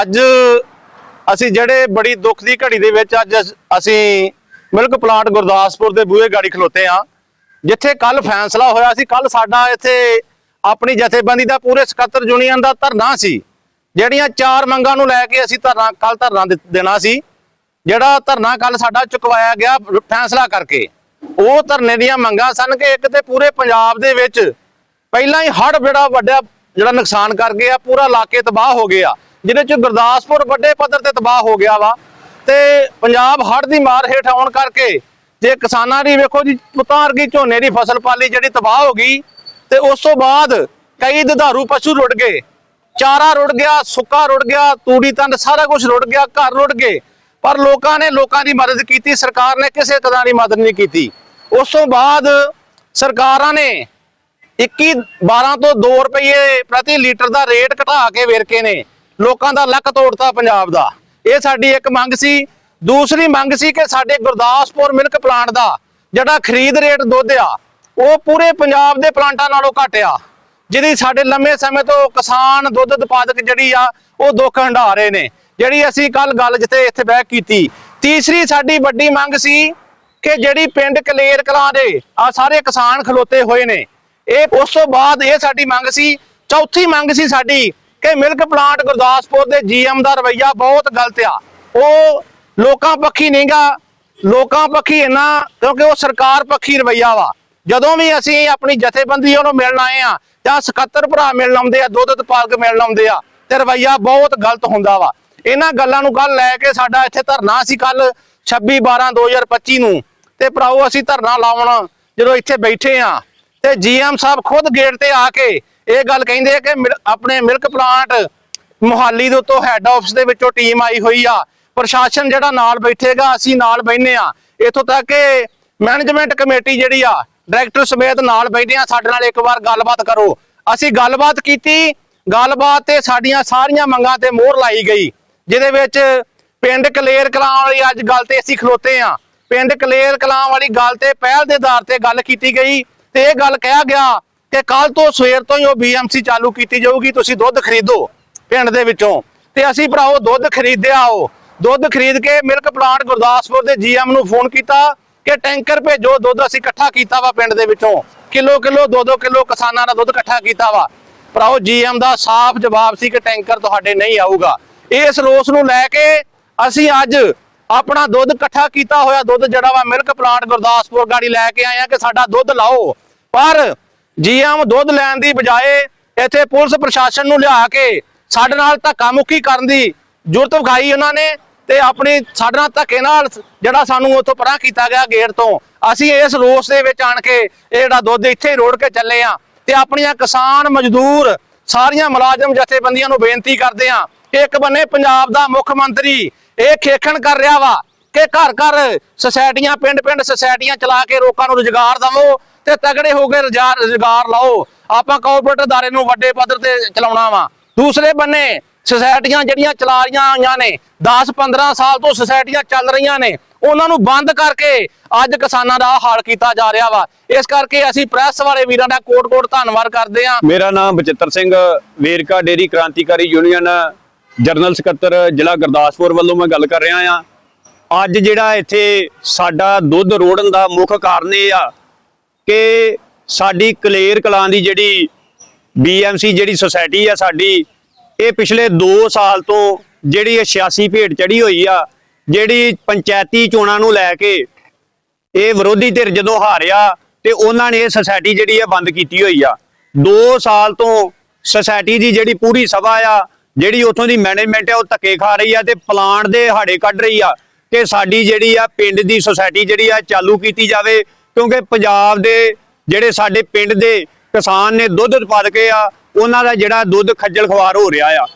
ਅੱਜ ਅਸੀਂ ਜਿਹੜੇ ਬੜੀ ਦੁੱਖ ਦੀ ਘੜੀ ਦੇ ਵਿੱਚ ਅੱਜ ਅਸ- ਅਸੀਂ ਮਿਲਕ ਪਲਾਂਟ ਗੁਰਦਾਸਪੁਰ ਦੇ ਬੂਹੇ ਗਾੜੀ ਖਲੋਤੇ ਆ ਜਿੱਥੇ ਕੱਲ ਫੈਸਲਾ ਹੋਇਆ ਸੀ ਕੱਲ ਸਾਡਾ ਇੱਥੇ ਆਪਣੀ ਜਥੇਬੰਦੀ ਦਾ ਪੂਰੇ ਸਕੱਤਰ ਯੂਨੀਅਨ ਦਾ ਧਰਨਾ ਸੀ, ਜਿਹੜੀਆਂ ਚਾਰ ਮੰਗਾਂ ਨੂੰ ਲੈ ਕੇ ਅਸੀਂ ਧਰਨਾ ਕੱਲ ਧਰਨਾ ਦਿੱ- ਦੇਣਾ ਸੀ, ਜਿਹੜਾ ਧਰਨਾ ਕੱਲ ਸਾਡਾ ਚੁਕਵਾਇਆ ਗਿਆ ਫੈਸਲਾ ਕਰਕੇ। ਉਹ ਧਰਨੇ ਦੀਆਂ ਮੰਗਾਂ ਸਨ ਕਿ ਇੱਕ ਤੇ ਪੂਰੇ ਪੰਜਾਬ ਦੇ ਵਿੱਚ ਪਹਿਲਾਂ ਹੀ ਹੜ੍ਹ ਬੜਾ ਵੱਡਾ ਜਿਹੜਾ ਨੁਕਸਾਨ ਕਰ ਗਿਆ, ਪੂਰਾ ਇਲਾਕੇ ਤਬਾਹ ਹੋ ਗਿਆ। ਜਿਹਦੇ ਚ ਗੁਰਦਾਸਪੁਰ ਵੱਡੇ ਪੱਧਰ ਤੇ ਤਬਾਹ ਹੋ ਗਿਆ ਵਾ। ਤੇ ਪੰਜਾਬ ਹੜ੍ਹ ਦੀ ਮਾਰ ਹੇਠ ਆਉਣ ਕਰਕੇ ਜੇ ਕਿਸਾਨਾਂ ਦੀ ਵੇਖੋ ਜੀ ਪੁੱਤਾਂ ਵਰਗੀ ਝੋਨੇ ਦੀ ਫਸਲ ਪਾਲੀ ਜਿਹੜੀ ਤਬਾਹ ਹੋ ਗਈ, ਤੇ ਉਸ ਤੋਂ ਬਾਅਦ ਕਈ ਦੁਧਾਰੂ ਪਸ਼ੂ ਰੁੜ ਗਏ। ਚਾਰਾ ਰੁੜ ਗਿਆ, ਸੁੱਕਾ ਰੁੜ ਗਿਆ, ਤੂੜੀ ਤੰਦ ਸਾਰਾ ਕੁਝ ਰੁੜ ਗਿਆ, ਘਰ ਰੁੜ ਗਏ। ਪਰ ਲੋਕਾਂ ਨੇ ਲੋਕਾਂ ਦੀ ਮਦਦ ਕੀਤੀ, ਸਰਕਾਰ ਨੇ ਕਿਸੇ ਤਰ੍ਹਾਂ ਦੀ ਮਦਦ ਨਹੀਂ ਕੀਤੀ। ਉਸ ਤੋਂ ਬਾਅਦ ਸਰਕਾਰਾਂ ਨੇ 21 12 ਤੋਂ 2 ਰੁਪਏ ਪ੍ਰਤੀ ਲੀਟਰ ਦਾ ਰੇਟ ਘਟਾ ਕੇ ਵੇਰਕੇ ਨੇ। ਲੋਕਾਂ ਦਾ ਲੱਕ ਤੋੜਤਾ ਪੰਜਾਬ ਦਾ। ਇਹ ਸਾਡੀ ਇੱਕ ਮੰਗ ਸੀ। ਦੂਸਰੀ ਮੰਗ ਸੀ ਕਿ ਸਾਡੇ ਗੁਰਦਾਸਪੁਰ ਮਿਲਕ ਪਲਾਂਟ ਦਾ ਜਿਹੜਾ ਖਰੀਦ ਰੇਟ ਦੁੱਧ ਆ, ਉਹ ਪੂਰੇ ਪੰਜਾਬ ਦੇ ਪਲਾਂਟਾਂ ਨਾਲੋਂ ਘੱਟ ਆ ਜਿਹਦੀ ਸਾਡੇ ਲੰਮੇ ਸਮੇਂ ਤੋਂ ਕਿਸਾਨ ਦੁੱਧ ਉਤਪਾਦਕ ਜਿਹੜੀ ਆ, ਉਹ ਦੁੱਖ ਹੰਢਾ ਰਹੇ ਨੇ। ਜਿਹੜੀ ਅਸੀਂ ਕੱਲ ਗੱਲ ਜਿੱਥੇ ਇੱਥੇ ਬਹਿ ਕੀਤੀ। ਤੀਸਰੀ ਸਾਡੀ ਵੱਡੀ ਮੰਗ ਸੀ ਕਿ ਜਿਹੜੀ ਪਿੰਡ ਕਲੇਰ ਕਲਾਂ ਦੇ ਆ ਸਾਰੇ ਕਿਸਾਨ ਖਲੋਤੇ ਹੋਏ ਨੇ। ਇਹ ਉਸ ਤੋਂ ਬਾਅਦ ਇਹ ਸਾਡੀ ਮੰਗ ਸੀ। ਚੌਥੀ ਮੰਗ ਸੀ ਸਾਡੀ ਕਿ ਮਿਲਕ ਪਲਾਂਟ ਗੁਰਦਾਸਪੁਰ ਦੇ ਜੀਐਮ ਦਾ ਰਵਈਆ ਬਹੁਤ ਗਲਤ ਆ। ਉਹ ਲੋਕਾਂ ਪੱਖੀ ਨਹੀਂਗਾ ਲੋਕਾਂ ਪੱਖੀ ਇੰਨਾ, ਕਿਉਂਕਿ ਉਹ ਸਰਕਾਰ ਪੱਖੀ ਰਵਈਆ ਵਾ। ਜਦੋਂ ਵੀ ਅਸੀਂ ਆਪਣੀ ਜਥੇਬੰਦੀ ਉਹਨੂੰ ਮਿਲਣ ਆਏ ਆ, ਜਾਂ ਸਕੱਤਰ ਭਰਾ ਮਿਲਣ ਆਉਂਦੇ ਆ, ਦੁੱਧ ਉਤਪਾਦਕ ਮਿਲਣ ਆਉਂਦੇ ਆ, ਤੇ ਰਵਈਆ ਬਹੁਤ ਗਲਤ ਹੁੰਦਾ ਵਾ। ਇਹਨਾਂ ਗੱਲਾਂ ਨੂੰ ਕੱਲ ਲੈ ਕੇ ਸਾਡਾ ਇੱਥੇ ਧਰਨਾ ਸੀ ਕੱਲ 26 12 2025 ਨੂੰ। ਤੇ ਭਰਾਓ, ਅਸੀਂ ਧਰਨਾ ਲਾਉਣ ਜਦੋਂ ਇੱਥੇ ਬੈਠੇ ਆ, ਤੇ ਜੀਐਮ ਸਾਹਿਬ ਖੁਦ ਗੇਟ ਤੇ ਆ ਕੇ ਇਹ ਗੱਲ ਕਹਿੰਦੇ ਆ ਕਿ ਮਿਲ- ਆਪਣੇ ਮਿਲਕ ਪਲਾਂਟ ਮੁਹਾਲੀ ਦੇ ਉੱਤੋਂ ਹੈੱਡ ਆਫਿਸ ਦੇ ਵਿੱਚੋਂ ਟੀਮ ਆਈ ਹੋਈ ਆ। ਪ੍ਰਸ਼ਾਸਨ ਜਿਹੜਾ ਨਾਲ ਬੈਠੇਗਾ, ਅਸੀਂ ਨਾਲ ਬੈਠਨੇ ਆ। ਇਥੋਂ ਤੱਕ ਕਿ ਮੈਨੇਜਮੈਂਟ ਕਮੇਟੀ ਜਿਹੜੀ ਆ ਡਾਇਰੈਕਟਰ ਸਮੇਤ ਨਾਲ ਬੈਠੇ ਆ। ਸਾਡੇ ਨਾਲ ਇੱਕ ਵਾਰ ਗੱਲਬਾਤ ਕਰੋ। ਅਸੀਂ ਗੱਲਬਾਤ ਕੀਤੀ, ਗੱਲਬਾਤ ਤੇ ਸਾਡੀਆਂ ਸਾਰੀਆਂ ਮੰਗਾਂ ਤੇ ਮੋਹਰ ਲਾਈ ਗਈ, ਜਿਹਦੇ ਵਿੱਚ ਪਿੰਡ ਕਲੇਰ ਕਲਾਂ ਵਾਲੀ ਅੱਜ ਗੱਲ ਤੇ ਅਸੀਂ ਖਲੋਤੇ ਆ। ਪਿੰਡ ਕਲੇਰ ਕਲਾਂ ਵਾਲੀ ਗੱਲ ਤੇ ਪਹਿਲ ਦੇ ਆਧਾਰ ਤੇ ਗੱਲ ਕੀਤੀ ਗਈ ਤੇ ਇਹ ਗੱਲ ਕਿਹਾ ਗਿਆ ਕਿ ਕੱਲ ਤੋਂ ਸਵੇਰ ਤੋਂ ਹੀ ਉਹ ਬੀਐਮਸੀ ਚਾਲੂ ਕੀਤੀ ਜਾਊਗੀ, ਤੁਸੀਂ ਦੁੱਧ ਖਰੀਦੋ ਪਿੰਡ ਦੇ ਵਿੱਚੋਂ। ਤੇ ਅਸੀਂ ਭਰਾਓ ਦੁੱਧ ਖਰੀਦਿਆ ਉਹ ਦੁੱਧ ਖਰੀਦ ਕੇ ਮਿਲਕ ਪਲਾਂਟ ਗੁਰਦਾਸਪੁਰ ਦੇ ਜੀਐਮ ਨੂੰ ਫੋਨ ਕੀਤਾ ਕਿ ਟੈਂਕਰ ਭੇਜੋ, ਦੁੱਧ ਅਸੀਂ ਇਕੱਠਾ ਕੀਤਾ ਵਾ ਪਿੰਡ ਦੇ ਵਿੱਚੋਂ। ਕਿਲੋ ਕਿਲੋ, ਦੋ ਦੋ ਕਿਲੋ ਕਿਸਾਨਾਂ ਦਾ ਦੁੱਧ ਇਕੱਠਾ ਕੀਤਾ ਵਾ। ਭਰਾਓ ਜੀਐਮ ਦਾ ਸਾਫ਼ ਜਵਾਬ ਸੀ ਕਿ ਟੈਂਕਰ ਤੁਹਾਡੇ ਨਹੀਂ ਆਊਗਾ। ਇਸ ਰੋਸ ਨੂੰ ਲੈ ਕੇ ਅਸੀਂ ਅੱਜ ਆਪਣਾ ਦੁੱਧ ਇਕੱਠਾ ਕੀਤਾ ਹੋਇਆ ਦੁੱਧ ਜਿਹੜਾ ਵਾ ਮਿਲਕ ਪਲਾਂਟ ਗੁਰਦਾਸਪੁਰ ਗਾੜੀ ਲੈ ਕੇ ਆਏ ਆ ਕਿ ਸਾਡਾ ਦੁੱਧ ਲਾਓ। ਪਰ ਜੀਐਮ ਦੁੱਧ ਲੈਣ ਦੀ ਬਜਾਏ ਇੱਥੇ ਪੁਲਿਸ ਪ੍ਰਸ਼ਾਸਨ ਨੂੰ ਲਿਆ ਕੇ ਸਾਡੇ ਨਾਲ ਧੱਕਾ ਮੁੱਕੀ ਕਰਨ ਦੀ ਜ਼ਰੂਰਤ ਵਿਖਾਈ ਉਹਨਾਂ ਨੇ ਤੇ ਆਪਣੀ ਸਾਡੇ ਨਾਲ ਧੱਕੇ ਨਾਲ ਜਿਹੜਾ ਸਾਨੂੰ ਉੱਥੋਂ ਪਰਾਂ ਕੀਤਾ ਗਿਆ ਗੇਟ ਤੋਂ, ਅਸੀਂ ਇਸ ਰੋਸ ਦੇ ਵਿੱਚ ਆਣ ਕੇ ਇਹ ਜਿਹੜਾ ਦੁੱਧ ਇੱਥੇ ਹੀ ਰੋੜ ਕੇ ਚੱਲੇ ਆ ਤੇ ਆਪਣੀਆਂ ਕਿਸਾਨ ਮਜ਼ਦੂਰ ਸਾਰੀਆਂ ਮੁਲਾਜ਼ਮ ਜਥੇਬੰਦੀਆਂ ਨੂੰ ਬੇਨਤੀ ਕਰਦੇ ਆ ਕਿ ਇੱਕ ਬੰਨੇ ਪੰਜਾਬ ਦਾ ਮੁੱਖ ਮੰਤਰੀ ਇਹ ਖੇਖਣ ਕਰ ਰਿਹਾ ਵਾ ਕਿ ਘਰ ਘਰ ਸੁਸਾਇਟੀਆਂ, ਪਿੰਡ ਪਿੰਡ ਸੁਸਾਇਟੀਆਂ ਚਲਾ ਕੇ ਲੋਕਾਂ ਨੂੰ ਰੁਜ਼ਗਾਰ ਦਵੋ ਤੇ ਤਗੜੇ ਹੋ ਕੇ ਰੁਜ਼ਗਾਰ ਲਾਓ। ਆਪਾਂ ਕਾਰਪੋਰੇਟ ਅਦਾਰੇ ਨੂੰ ਵੱਡੇ ਪੱਧਰ ਤੇ ਚਲਾਉਣਾ ਵਾ। ਦੂਸਰੇ ਬੰਨੇ ਸੁਸਾਇਟੀਆਂ ਜਿਹੜੀਆਂ ਚਲਾ ਰਹੀਆਂ ਆਈਆਂ ਨੇ 10 15 ਸਾਲ ਤੋਂ ਸੁਸਾਇਟੀਆਂ ਚੱਲ ਰਹੀਆਂ ਨੇ, ਉਹਨਾਂ ਨੂੰ ਬੰਦ ਕਰਕੇ ਅੱਜ ਕਿਸਾਨਾਂ ਦਾ ਹਾਲ ਕੀਤਾ ਜਾ ਰਿਹਾ ਵਾ। ਇਸ ਕਰਕੇ ਅਸੀਂ ਪ੍ਰੈਸ ਵਾਲੇ ਵੀਰਾਂ ਦਾ ਕੋਟ-ਕੋਟ ਧੰਨਵਾਦ ਕਰਦੇ ਹਾਂ। ਮੇਰਾ ਨਾਮ ਬਚਿੱਤਰ ਸਿੰਘ, ਵੇਰਕਾ ਡੇਰੀ ਕ੍ਰਾਂਤੀਕਾਰੀ ਯੂਨੀਅਨ ਜਨਰਲ ਸਕੱਤਰ ਜ਼ਿਲ੍ਹਾ ਗੁਰਦਾਸਪੁਰ ਵੱਲੋਂ ਮੈਂ ਗੱਲ ਕਰ ਰਿਹਾ ਆ ਅੱਜ ਜਿਹੜਾ ਇੱਥੇ ਸਾਡਾ ਦੁੱਧ ਰੋੜਨ ਦਾ ਮੁੱਖ ਕਾਰਨ ਇਹ ਆ ਕਿ ਸਾਡੀ ਕਲੇਰ ਕਲਾਂ ਦੀ ਜਿਹੜੀ ਬੀਐਮਸੀ ਜਿਹੜੀ ਸੁਸਾਇਟੀ ਆ ਸਾਡੀ, ਇਹ ਪਿਛਲੇ 2 ਸਾਲ ਤੋਂ ਜਿਹੜੀ ਇਹ 86 ਭੇਟ ਚੜੀ ਹੋਈ ਆ, ਜਿਹੜੀ ਪੰਚਾਇਤੀ ਚੋਣਾਂ ਨੂੰ ਲੈ ਕੇ ਇਹ ਵਿਰੋਧੀ ਧਿਰ ਜਦੋਂ ਹਾਰਿਆ ਤੇ ਉਹਨਾਂ ਨੇ ਇਹ ਸੁਸਾਇਟੀ ਜਿਹੜੀ ਆ ਬੰਦ ਕੀਤੀ ਹੋਈ ਆ। 2 ਸਾਲ ਤੋਂ ਸੁਸਾਇਟੀ ਦੀ ਜਿਹੜੀ ਪੂਰੀ ਸਭਾ ਆ, ਜਿਹੜੀ ਉਥੋਂ ਦੀ ਮੈਨੇਜਮੈਂਟ ਆ ਉਹ ਧੱਕੇ ਖਾ ਰਹੀ ਆ ਤੇ ਪਲਾਂਟ ਦੇ ਹਾੜੇ ਕੱਢ ਰਹੀ ਆ। ਕਿ ਸਾਡੀ ਜਿਹੜੀ ਆ ਪਿੰਡ ਦੀ ਸੁਸਾਇਟੀ ਜਿਹੜੀ ਆ ਚਾਲੂ ਕੀਤੀ ਜਾਵੇ, ਕਿਉਂਕਿ ਪੰਜਾਬ ਦੇ ਜਿਹੜੇ ਸਾਡੇ ਪਿੰਡ ਦੇ ਕਿਸਾਨ ਨੇ ਦੁੱਧ ਉਤਪਾਦਕ ਆ, ਉਹਨਾਂ ਦਾ ਜਿਹੜਾ ਦੁੱਧ ਖੱਜਲ ਖਵਾਰ ਹੋ ਰਿਹਾ ਆ।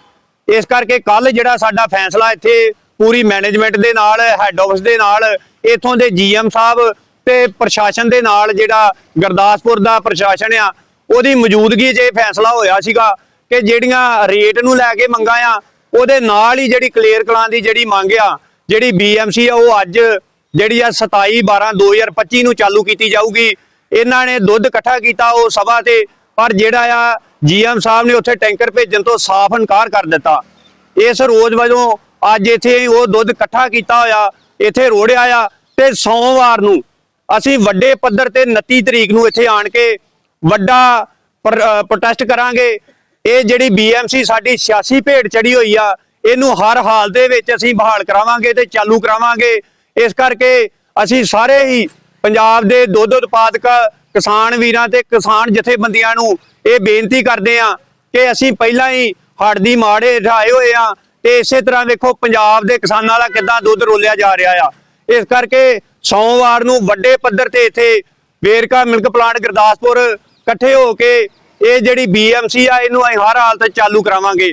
ਇਸ ਕਰਕੇ ਕੱਲ ਜਿਹੜਾ ਸਾਡਾ ਫੈਸਲਾ ਇੱਥੇ ਪੂਰੀ ਮੈਨੇਜਮੈਂਟ ਦੇ ਨਾਲ ਹੈੱਡ ਆਫਿਸ ਦੇ ਨਾਲ, ਇਥੋਂ ਦੇ ਜੀਐਮ ਸਾਹਿਬ ਤੇ ਪ੍ਰਸ਼ਾਸਨ ਦੇ ਨਾਲ ਜਿਹੜਾ ਗੁਰਦਾਸਪੁਰ ਦਾ ਪ੍ਰਸ਼ਾਸਨ ਆ, ਉਹਦੀ ਮੌਜੂਦਗੀ 'ਚ ਇਹ ਫੈਸਲਾ ਹੋਇਆ ਸੀਗਾ ਕਿ ਜਿਹੜੀਆਂ ਰੇਟ ਨੂੰ ਲੈ ਕੇ ਮੰਗਾਂ ਆ, ਉਹਦੇ ਨਾਲ ਹੀ ਜਿਹੜੀ ਕਲੀਅਰ ਕਲਾਂ ਦੀ ਜਿਹੜੀ ਮੰਗ ਆ ਜਿਹੜੀ ਬੀਐਮਸੀ ਆ, ਉਹ ਅੱਜ ਜਿਹੜੀ ਆ 27 12 2025 ਨੂੰ ਚਾਲੂ ਕੀਤੀ ਜਾਊਗੀ। ਇਹਨਾਂ ਨੇ ਦੁੱਧ ਇਕੱਠਾ ਕੀਤਾ ਉਹ ਸਭਾ ਤੇ, ਪਰ ਜਿਹੜਾ ਆ ਜੀਐਮ ਸਾਹਿਬ ਨੇ ਉੱਥੇ ਟੈਂਕਰ ਭੇਜਣ ਤੋਂ ਸਾਫ਼ ਇਨਕਾਰ ਕਰ ਦਿੱਤਾ। ਇਸ ਰੋਜ਼ ਵਜੋਂ ਅੱਜ ਇੱਥੇ ਉਹ ਦੁੱਧ ਇਕੱਠਾ ਕੀਤਾ ਹੋਇਆ, ਇੱਥੇ ਰੋੜਿਆ ਆ ਤੇ ਸੋਮਵਾਰ ਨੂੰ ਅਸੀਂ ਵੱਡੇ ਪੱਧਰ ਤੇ 29 ਤਰੀਕ ਨੂੰ ਇੱਥੇ ਆਣ ਕੇ ਵੱਡਾ ਪ੍ਰੋਟੈਸਟ ਕਰਾਂਗੇ। ਇਹ ਜਿਹੜੀ ਬੀਐਮਸੀ ਸਾਡੀ ਸਿਆਸੀ ਭੇਡ ਚੜੀ ਹੋਈ ਆ ਇਹਨੂੰ ਹਰ ਹਾਲ ਦੇ ਵਿੱਚ ਅਸੀਂ ਬਹਾਲ ਕਰਾਵਾਂਗੇ ਤੇ ਚਾਲੂ ਕਰਾਵਾਂਗੇ। ਇਸ ਕਰਕੇ ਅਸੀਂ ਸਾਰੇ ਹੀ ਪੰਜਾਬ ਦੇ ਦੁੱਧ ਉਤਪਾਦਕ ਕਿਸਾਨ ਵੀਰਾਂ ਤੇ ਕਿਸਾਨ ਜਥੇਬੰਦੀਆਂ ਨੂੰ ਇਹ ਬੇਨਤੀ ਕਰਦੇ ਆ ਕਿ ਅਸੀਂ ਪਹਿਲਾਂ ਹੀ ਹੜ੍ਹ ਦੀ ਮਾੜੇ ਢਾਏ ਹੋਏ ਆ ਤੇ ਇਸੇ ਤਰ੍ਹਾਂ ਵੇਖੋ ਪੰਜਾਬ ਦੇ ਕਿਸਾਨਾਂ ਦਾ ਕਿੱਦਾਂ ਦੁੱਧ ਰੋਲਿਆ ਜਾ ਰਿਹਾ ਆ। ਇਸ ਕਰਕੇ ਸੋਮਵਾਰ ਨੂੰ ਵੱਡੇ ਪੱਧਰ ਤੇ ਇੱਥੇ ਵੇਰਕਾ ਮਿਲਕ ਪਲਾਂਟ ਗੁਰਦਾਸਪੁਰ ਇਕੱਠੇ ਹੋ ਕੇ ਇਹ ਜਿਹੜੀ ਬੀਐਮਸੀ ਆ, ਇਹਨੂੰ ਅਸੀਂ ਹਰ ਹਾਲਤ ਚਾਲੂ ਕਰਾਵਾਂਗੇ।